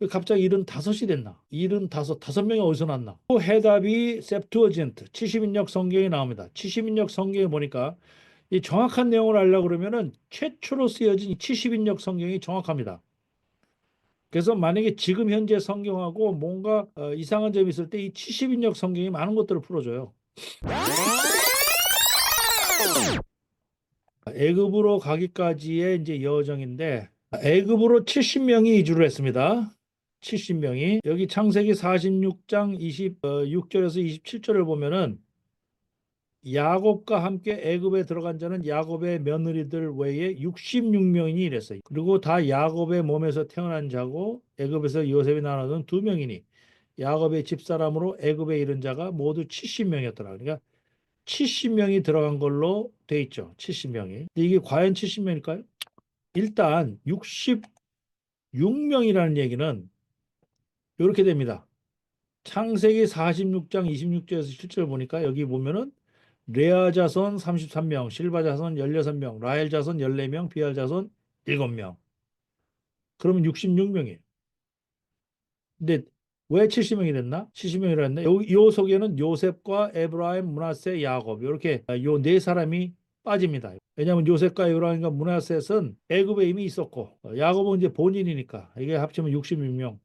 왜 갑자기 75이 됐나? 75, 다섯 명이 어디서 났나? 또 해답이 septuagint, 70인역 성경이 나옵니다. 70인역 성경에 보니까 이 정확한 내용을 알려고 그러면은 최초로 쓰여진 이 70인역 성경이 정확합니다. 그래서 만약에 지금 현재 성경하고 뭔가 어, 이상한 점이 있을 때 이 70인역 성경이 많은 것들을 풀어줘요. 애굽으로 가기까지의 이제 여정인데 애굽으로 70명이 이주를 했습니다. 70명이 여기 창세기 46장 26절에서 27절을 보면은 야곱과 함께 애굽에 들어간 자는 야곱의 며느리들 외에 66명이니 이랬어요. 그리고 다 야곱의 몸에서 태어난 자고 애굽에서 요셉이 낳아둔 두 명이니 야곱의 집사람으로 애굽에 이른 자가 모두 70명이었더라. 그러니까 70명이 들어간 걸로 돼 있죠. 70명이. 근데 이게 과연 70명일까요? 일단 66명이라는 얘기는 이렇게 됩니다. 창세기 46장 26절에서 실제로 보니까 여기 보면은 레아 자손 33명, 실바 자손 16명, 라헬 자손 14명, 비알 자손 7명. 그러면 66명이에요. 근데 왜 70명이 됐나? 70명이라 했네. 요, 요 속에는 요셉과 에브라임, 문하세, 야곱 이렇게 요 네 사람이 빠집니다. 왜냐하면 요셉과 에브라임과 문하셋은 애굽에 이미 있었고 어, 야곱은 이제 본인이니까 이게 합치면 66명.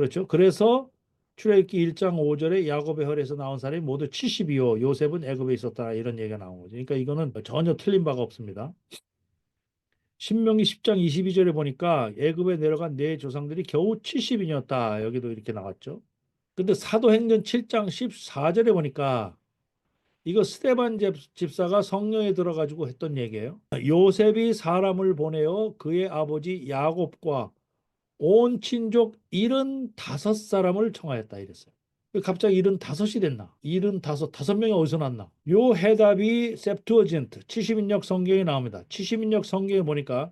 그렇죠? 그래서 출애굽기 1장 5절에 야곱의 혈에서 나온 사람이 모두 72요. 요셉은 애굽에 있었다. 이런 얘기가 나온 거죠. 그러니까 이거는 전혀 틀린 바가 없습니다. 신명기 10장 22절에 보니까 애굽에 내려간 네 조상들이 겨우 70인이었다. 여기도 이렇게 나왔죠. 근데 사도행전 7장 14절에 보니까 이거 스테반 집- 집사가 성령에 들어가지고 했던 얘기예요. 요셉이 사람을 보내어 그의 아버지 야곱과 온 친족 75사람을 청하였다 이랬어요. 왜 갑자기 75이 됐나? 75, 다섯 명이 어디서 났나? 요 해답이 septuagint, 70인역 성경이 나옵니다. 70인역 성경에 보니까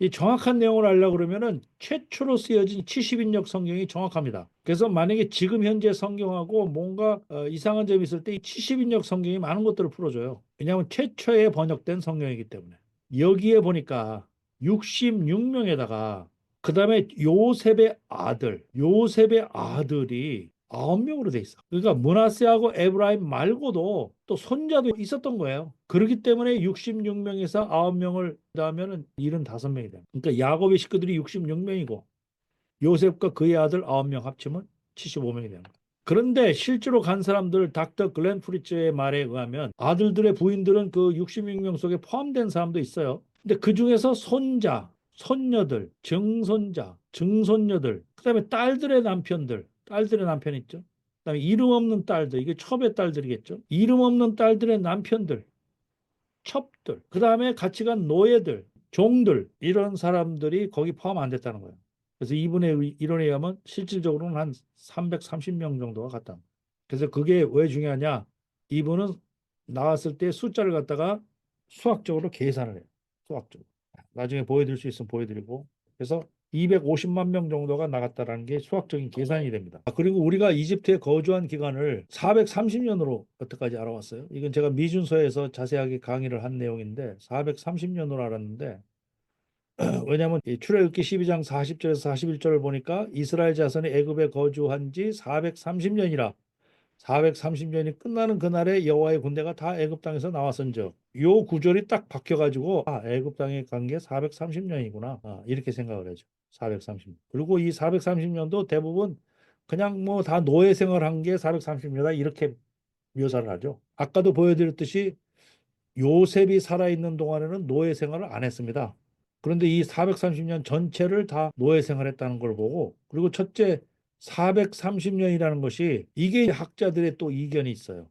이 정확한 내용을 알려고 그러면은 최초로 쓰여진 70인역 성경이 정확합니다. 그래서 만약에 지금 현재 성경하고 뭔가 어, 이상한 점이 있을 때 이 70인역 성경이 많은 것들을 풀어줘요. 왜냐하면 최초에 번역된 성경이기 때문에. 여기에 보니까 66명에다가 그 다음에 요셉의 아들, 요셉의 아들이 아홉 명으로 돼 있어. 그러니까 문하세하고 에브라임 말고도 또 손자도 있었던 거예요. 그렇기 때문에 66명에서 9명을 더하면은 75명이 돼요. 그러니까 야곱의 식구들이 66명이고 요셉과 그의 아들 9명 합치면 75명이 되는 거예요. 그런데 실제로 간 사람들 닥터 글렌 프리츠의 말에 의하면 아들들의 부인들은 그 66명 속에 포함된 사람도 있어요. 근데 그 중에서 손자, 손녀들, 증손자, 증손녀들, 그 다음에 딸들의 남편들, 딸들의 남편 있죠. 그 다음에 이름 없는 딸들, 이게 첩의 딸들이겠죠. 이름 없는 딸들의 남편들, 첩들, 그 다음에 같이 간 노예들, 종들 이런 사람들이 거기 포함 안 됐다는 거예요. 그래서 이분의 의- 이론에 의하면 실질적으로는 한 330명 정도가 갔다. 그래서 그게 왜 중요하냐? 이분은 나왔을 때 숫자를 갖다가 수학적으로 계산을 해요. 수학적으로. 나중에 보여드릴 수 있으면 보여드리고. 그래서 250만 명 정도가 나갔다라는 게 수학적인 계산이 됩니다. 아, 그리고 우리가 이집트에 거주한 기간을 430년으로 여태까지 알아왔어요. 이건 제가 미준서에서 자세하게 강의를 한 내용인데 430년으로 알았는데 왜냐하면 이 출애굽기 12장 40절에서 41절을 보니까 이스라엘 자손이 애굽에 거주한 지 430년이라 430년이 끝나는 그날에 여호와의 군대가 다 애굽 땅에서 나왔은즉 요 구절이 딱 박혀 가지고 아 애굽 땅에 간 게 430년이구나 아, 이렇게 생각을 하죠. 430년. 그리고 이 430년도 대부분 그냥 뭐 다 노예 생활한 게 430년이다 이렇게 묘사를 하죠. 아까도 보여드렸듯이 요셉이 살아있는 동안에는 노예 생활을 안 했습니다. 그런데 이 430년 전체를 다 노예 생활했다는 걸 보고 그리고 첫째 430년이라는 것이 이게 학자들의 또 이견이 있어요.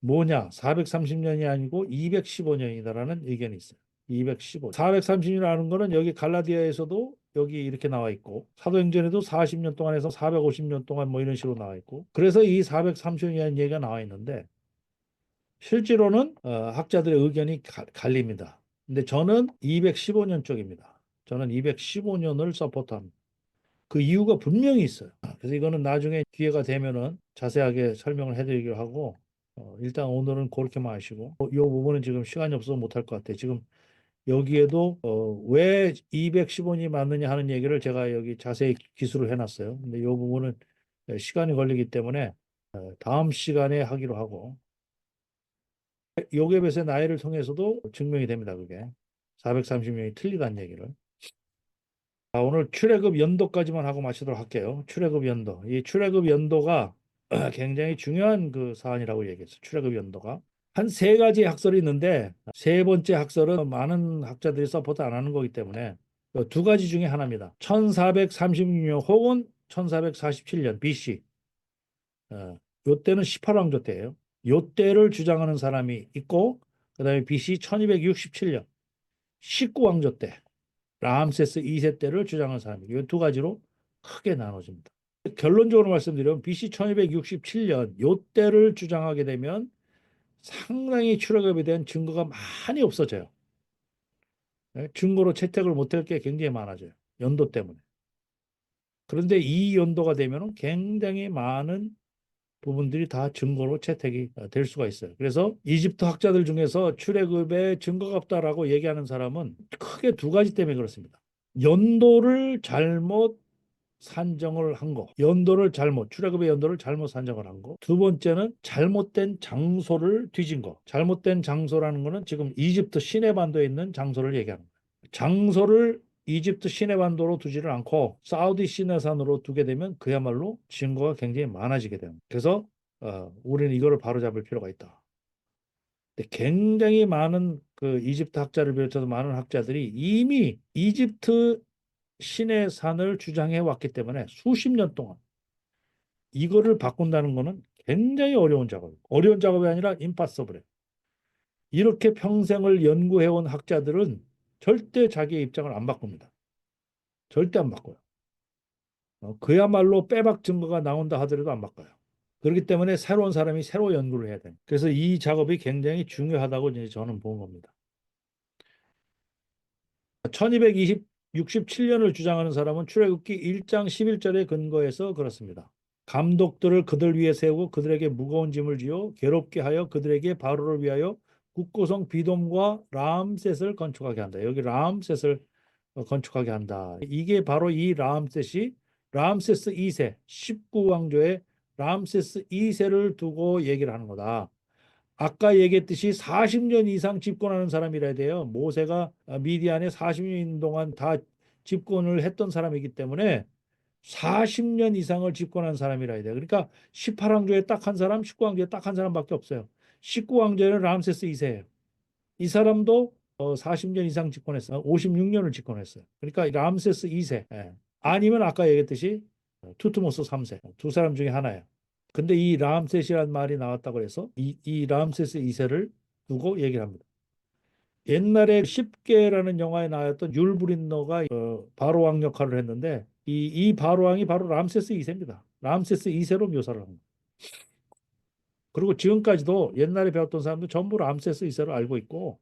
뭐냐? 430년이 아니고 215년이다라는 의견이 있어요. 215. 430이라는 거는 여기 갈라디아에서도 여기 이렇게 나와 있고 사도행전에도 40년 동안 해서 450년 동안 뭐 이런 식으로 나와 있고 그래서 이 430년이라는 얘기가 나와 있는데 실제로는 어, 학자들의 의견이 가- 갈립니다. 근데 저는 215년 쪽입니다. 저는 215년을 서포트합니다. 그 이유가 분명히 있어요. 그래서 이거는 나중에 기회가 되면은 자세하게 설명을 해드리기로 하고 어, 일단 오늘은 그렇게만 하시고 어, 이 부분은 지금 시간이 없어서 못할 것 같아요. 지금 여기에도 어, 왜 210원이 맞느냐 하는 얘기를 제가 여기 자세히 기술을 해놨어요. 근데 이 부분은 시간이 걸리기 때문에 어, 다음 시간에 하기로 하고 요괴뱃의 나이를 통해서도 증명이 됩니다. 그게 430명이 틀리다는 얘기를. 자, 오늘 출애굽 연도까지만 하고 마치도록 할게요. 출애굽 연도. 이 출애굽 연도가 굉장히 중요한 그 사안이라고 얘기했어요. 출애굽 연도가. 한 세 가지 학설이 있는데 세 번째 학설은 많은 학자들이 서포트 안 하는 거기 때문에 그두 가지 중에 하나입니다. 1436년 혹은 1447년 BC. 어, 요때는 18왕조 때예요. 요때를 주장하는 사람이 있고 그다음에 BC 1267년 19왕조 때 람세스 2세 때를 주장하는 사람이 이두 가지로 크게 나눠집니다. 결론적으로 말씀드리면 BC 1267년 요때를 주장하게 되면 상당히 출애굽에 대한 증거가 많이 없어져요. 네, 증거로 채택을 못할 게 굉장히 많아져요. 연도 때문에. 그런데 이 연도가 되면 굉장히 많은 부분들이 다 증거로 채택이 어, 될 수가 있어요. 그래서 이집트 학자들 중에서 출애굽에 증거가 없다라고 얘기하는 사람은 크게 두 가지 때문에 그렇습니다. 연도를 잘못 산정을 한 거, 연도를 잘못, 출애굽의 연도를 잘못 산정을 한 거. 두 번째는 잘못된 장소를 뒤진 거. 잘못된 장소라는 거는 지금 이집트 시내반도에 있는 장소를 얘기하는 거예요. 장소를 이집트 시내반도로 두지를 않고 사우디 시내산으로 두게 되면 그야말로 증거가 굉장히 많아지게 됩니다. 그래서 어, 우리는 이거를 바로잡을 필요가 있다. 굉장히 많은 그 이집트 학자를 비롯해서 많은 학자들이 이미 이집트 시내산을 주장해 왔기 때문에 수십 년 동안 이거를 바꾼다는 거는 굉장히 어려운 작업. 어려운 작업이 아니라 임파서블해. 이렇게 평생을 연구해 온 학자들은 절대 자기의 입장을 안 바꿉니다. 절대 안 바꿔요. 어, 그야말로 빼박 증거가 나온다 하더라도 안 바꿔요. 그렇기 때문에 새로운 사람이 새로 연구를 해야 돼요. 그래서 이 작업이 굉장히 중요하다고 이제 저는 본 겁니다. 1267년을 주장하는 사람은 출애굽기 1장 11절에 근거해서 그렇습니다. 감독들을 그들 위에 세우고 그들에게 무거운 짐을 지어 괴롭게 하여 그들에게 바로를 위하여 국고성 비돔과 람셋을 건축하게 한다. 여기 람셋을 어, 건축하게 한다. 이게 바로 이 람셋이 람세스 2세 19왕조의 람세스 2세를 두고 얘기를 하는 거다. 아까 얘기했듯이 40년 이상 집권하는 사람이라 돼요. 모세가 미디안에 40년 동안 다 집권을 했던 사람이기 때문에 40년 이상을 집권한 사람이라 해야 돼요. 그러니까 18왕조에 딱 한 사람, 19왕조에 딱 한 사람밖에 없어요. 19왕조에는 람세스 2세예요. 이 사람도 어, 40년 이상 집권했어요. 56년을 집권했어요. 그러니까 람세스 2세. 예. 아니면 아까 얘기했듯이 투트모스 3세. 두 사람 중에 하나예요. 근데 이 람셋이라는 말이 나왔다고 해서 이, 이 람세스 2세를 두고 얘기를 합니다. 옛날에 10개라는 영화에 나왔던 율브린너가 어, 바로왕 역할을 했는데 이, 이 바로왕이 바로 람세스 2세입니다. 람세스 2세로 묘사를 합니다. 그리고 지금까지도 옛날에 배웠던 사람들 전부 람세스 2세로 알고 있고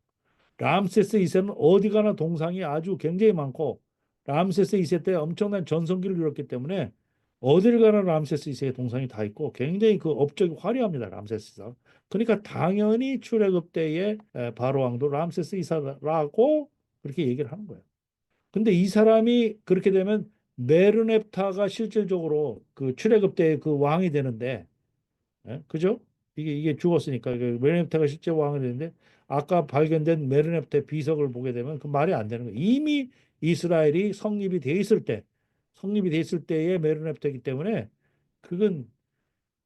람세스 2세는 어디 가나 동상이 아주 굉장히 많고 람세스 2세 때 엄청난 전성기를 이뤘기 때문에 어딜 가나 람세스 2세의 동상이 다 있고 굉장히 그 업적이 화려합니다. 람세스가. 그러니까 당연히 출애굽 때의 바로 왕도 람세스 2세라고 그렇게 얘기를 하는 거예요. 근데 이 사람이 그렇게 되면 메르넵타가 실질적으로 그 출애굽 때그 왕이 되는데 예? 그죠? 이게 이게 죽었으니까 그 메르넵타가 실제 왕이 되는데 아까 발견된 메르넵타의 비석을 보게 되면 그 말이 안 되는 거예요. 이미 이스라엘이 성립이 돼 있을 때 성립이 돼 있을 때의 메르넵타이기 때문에 그건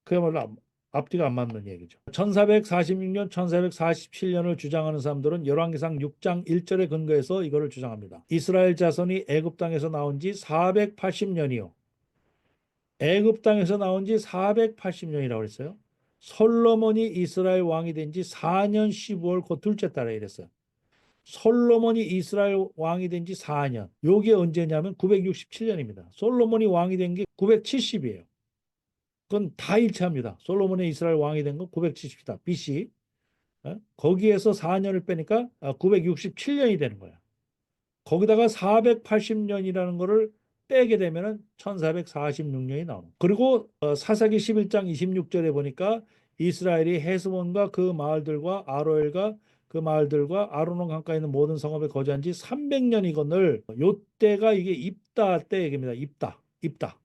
그야말로 앞- 앞뒤가 안 맞는 얘기죠. 1446년, 1447년을 주장하는 사람들은 열왕기상 6장 1절에 근거해서 이거를 주장합니다. 이스라엘 자손이 애굽 땅에서 나온 지 480년이요. 애굽 땅에서 나온 지 480년이라고 그랬어요. 솔로몬이 이스라엘 왕이 된 지 4년 15월 곧 둘째 달에 이랬어요. 솔로몬이 이스라엘 왕이 된 지 4년. 요게 언제냐면 967년입니다. 솔로몬이 왕이 된 게 970이에요. 그건 다 일치합니다. 솔로몬이 이스라엘 왕이 된 건 970이다. BC. 어? 거기에서 4년을 빼니까 967년이 되는 거야. 거기다가 480년이라는 거를 빼게 되면은 1446년이 나오는. 그리고 어, 사사기 11장 26절에 보니까 이스라엘이 헤스본과 그 마을들과 아로엘과 그 마을들과 아르논 강가에 있는 모든 성읍에 거주한 지 300년이건을 요때가 이게 입다 때 얘기입니다. 입다. 입다.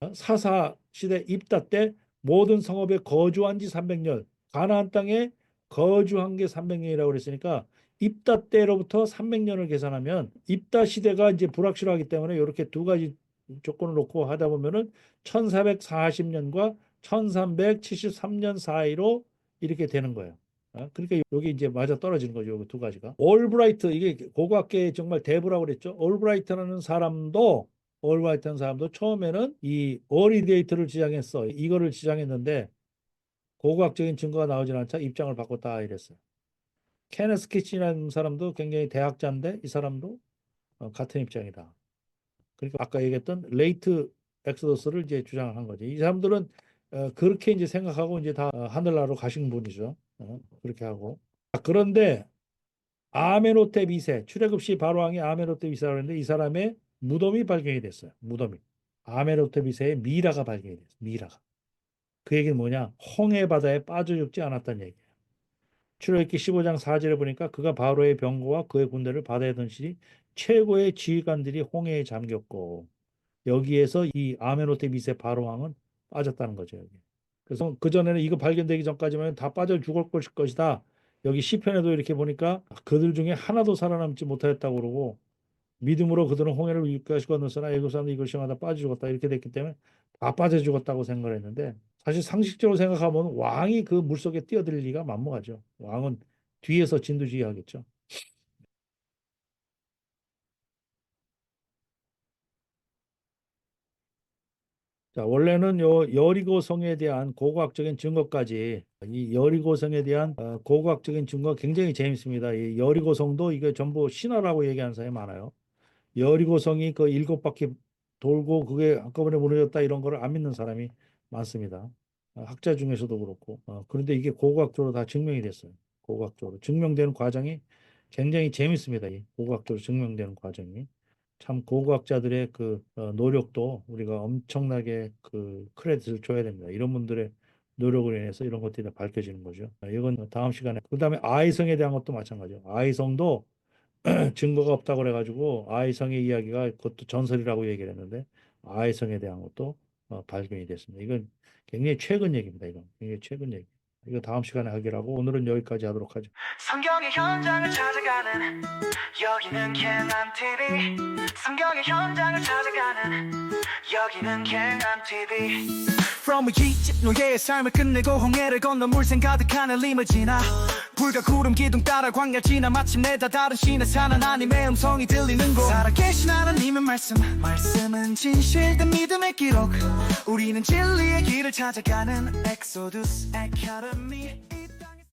어, 사사 시대 입다 때 모든 성읍에 거주한 지 300년. 가나안 땅에 거주한 게 300년이라고 그랬으니까 입다 때로부터 300년을 계산하면 입다 시대가 이제 불확실하기 때문에 이렇게 두 가지 조건을 놓고 하다 보면은 1440년과 1373년 사이로 이렇게 되는 거예요. 어? 그러니까 여기 이제 맞아 떨어지는 거죠. 요두 가지가. 올브라이트 이게 고고학계의 정말 대부라고 그랬죠. 올브라이트라는 사람도 올브라이트라는 사람도 처음에는 이 어리데이트를 지향했어. 이거를 지향했는데 고고학적인 증거가 나오질 않자 입장을 바꿨다 이랬어요. 케네스 키치라는 사람도 굉장히 대학자인데 이 사람도 어, 같은 입장이다. 그러니까 아까 얘기했던 레이트 엑소더스를 이제 주장한 거지. 이 사람들은 어, 그렇게 이제 생각하고 이제 다 어, 하늘나라로 가신 분이죠. 어, 그렇게 하고. 아, 그런데 아메노테 비세 출애굽 시 바로왕이 아메노테 비세라고 했는데 이 사람의 무덤이 발견이 됐어요. 무덤이. 아메노테 비세의 미라가 발견이 됐어요. 미라가. 그 얘기는 뭐냐? 홍해 바다에 빠져 죽지 않았다는 얘기예요. 출애굽기 15장 4절에 보니까 그가 바로의 병거와 그의 군대를 바다에 던지니 최고의 지휘관들이 홍해에 잠겼고 여기에서 이 아메노테 미세 바로 왕은 빠졌다는 거죠. 여기. 그래서 그 전에는 이거 발견되기 전까지만 다 빠져 죽을 것이다. 여기 시편에도 이렇게 보니까 그들 중에 하나도 살아남지 못하였다고 그러고 믿음으로 그들은 홍해를 위까지 건넜으나 애굽 사람들 이걸 시험하다 빠져 죽었다 이렇게 됐기 때문에 다 빠져 죽었다고 생각을 했는데 사실 상식적으로 생각하면 왕이 그 물속에 뛰어들 리가 만무하죠. 왕은 뒤에서 진두지휘 하겠죠. 자, 원래는 요 여리고 성에 대한 고고학적인 증거까지 이 여리고 성에 대한 어, 고고학적인 증거 굉장히 재밌습니다. 이 여리고 성도 이게 전부 신화라고 얘기하는 사람이 많아요. 여리고 성이 그 일곱 바퀴 돌고 그게 한꺼번에 무너졌다 이런 거를 안 믿는 사람이 많습니다. 어, 학자 중에서도 그렇고. 어, 그런데 이게 고고학적으로 다 증명이 됐어요. 고고학적으로 증명되는 과정이 굉장히 재밌습니다. 이 고고학적으로 증명되는 과정이. 참 고고학자들의 그 어, 노력도 우리가 엄청나게 그 크레딧을 줘야 됩니다. 이런 분들의 노력을 인해서 이런 것들이 다 밝혀지는 거죠. 아, 이건 다음 시간에 그 다음에 아이성에 대한 것도 마찬가지예요. 아이성도 증거가 없다고 그래가지고 아이성의 이야기가 그것도 전설이라고 얘기를 했는데 아이성에 대한 것도 어, 발견이 됐습니다. 이건 굉장히 최근 얘기입니다. 이건 굉장히 최근 얘기. 이거 다음 시간에 하기로 하고 오늘은 여기까지 하도록 하죠. 성경의 현장을 찾아가는 여기는 개난 TV 성경의 현장을 찾아가는 여기는 개난 TV From 이집 노예의 삶을 끝내고 홍해를 건너 물샘 가득한 엘림을 지나 불과 구름 기둥 따라 광야 지나 마침내 다 다른 신의 산 하나님의 음성이 들리는 곳. 살아계신 하나님의 말씀. 말씀은 진실된 믿음의 기록. 우리는 진리의 길을 찾아가는 엑소두스 아카데미